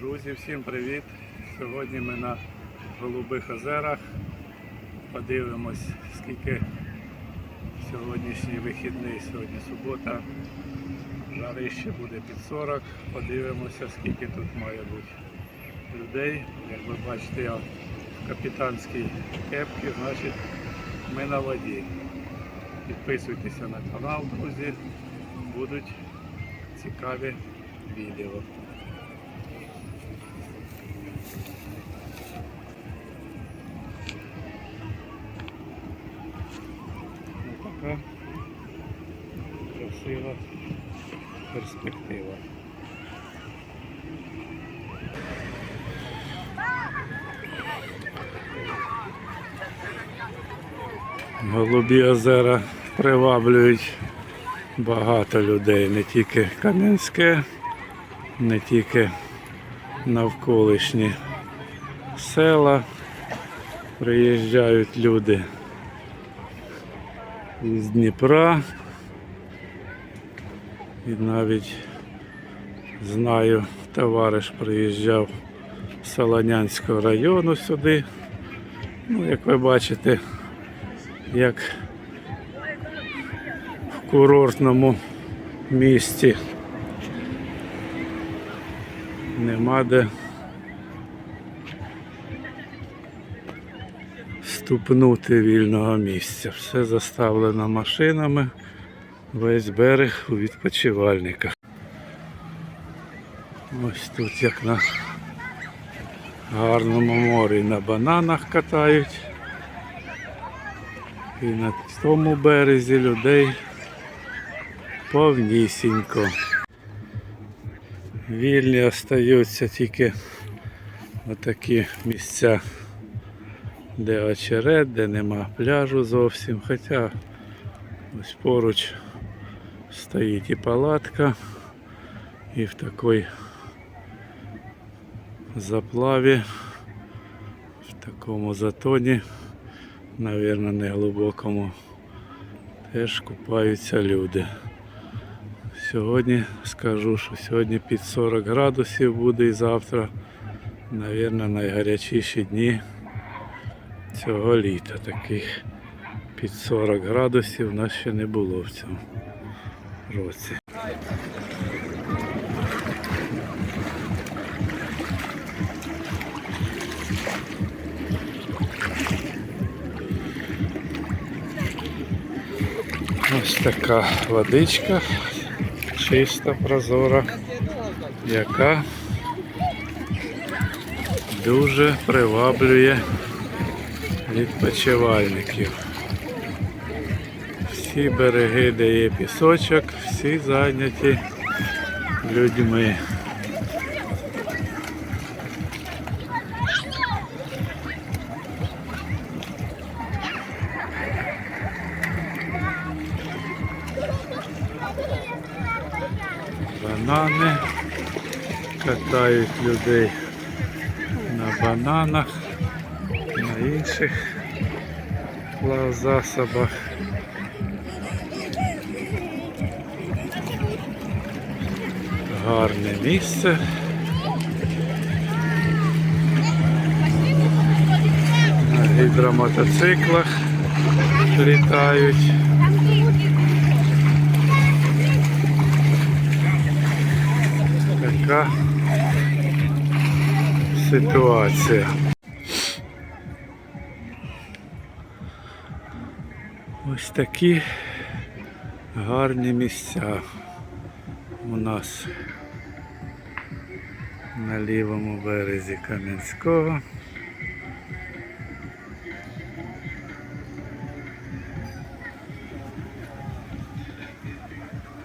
Друзі, всім привіт! Сьогодні ми на Голубих озерах. Подивимось, скільки сьогоднішній вихідний, сьогодні субота. Жарище буде під 40. Подивимося, скільки тут має бути людей. Як ви бачите, я в капітанській кепці, значить ми на воді. Підписуйтеся на канал, друзі. Будуть цікаві відео. Ну, така красива перспектива. Голубі озера приваблюють багато людей, не тільки Кам'янське, не тільки навколишні села. Приїжджають люди із Дніпра. І навіть знаю, товариш приїжджав з Солонянського району сюди. Ну, як ви бачите, як в курортному місті нема де ступнути вільного місця. Все заставлено машинами, весь берег у відпочивальниках. Ось тут як на гарному морі на бананах катають. І на тому березі людей повнісінько. Вільні остаються тільки отакі місця, де очерет, де нема пляжу зовсім. Хоча ось поруч стоїть і палатка, і в такій заплаві, в такому затоні, навірно, не глибокому, теж купаються люди. Сьогодні скажу, що сьогодні під 40 градусів буде і завтра, навірно, найгарячіші дні цього літа. Таких під 40 градусів у нас ще не було в цьому році. Ось така водичка, чиста, прозора, яка дуже приваблює відпочивальників. Всі береги, де є пісочок, всі зайняті людьми. Банани катають людей на бананах, на інших засобах. Гарне місце. На гідромотоциклах літають. Така ситуація. Ось такі гарні місця у нас на лівому березі Кам'янського.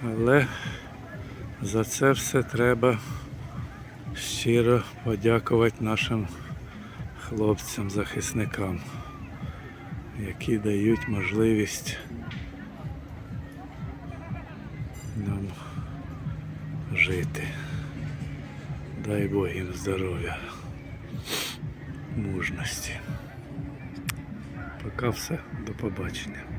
Але за це все треба щиро подякувати нашим хлопцям, захисникам, які дають можливість нам жити. Дай Бог їм здоров'я, мужності. Поки все, до побачення.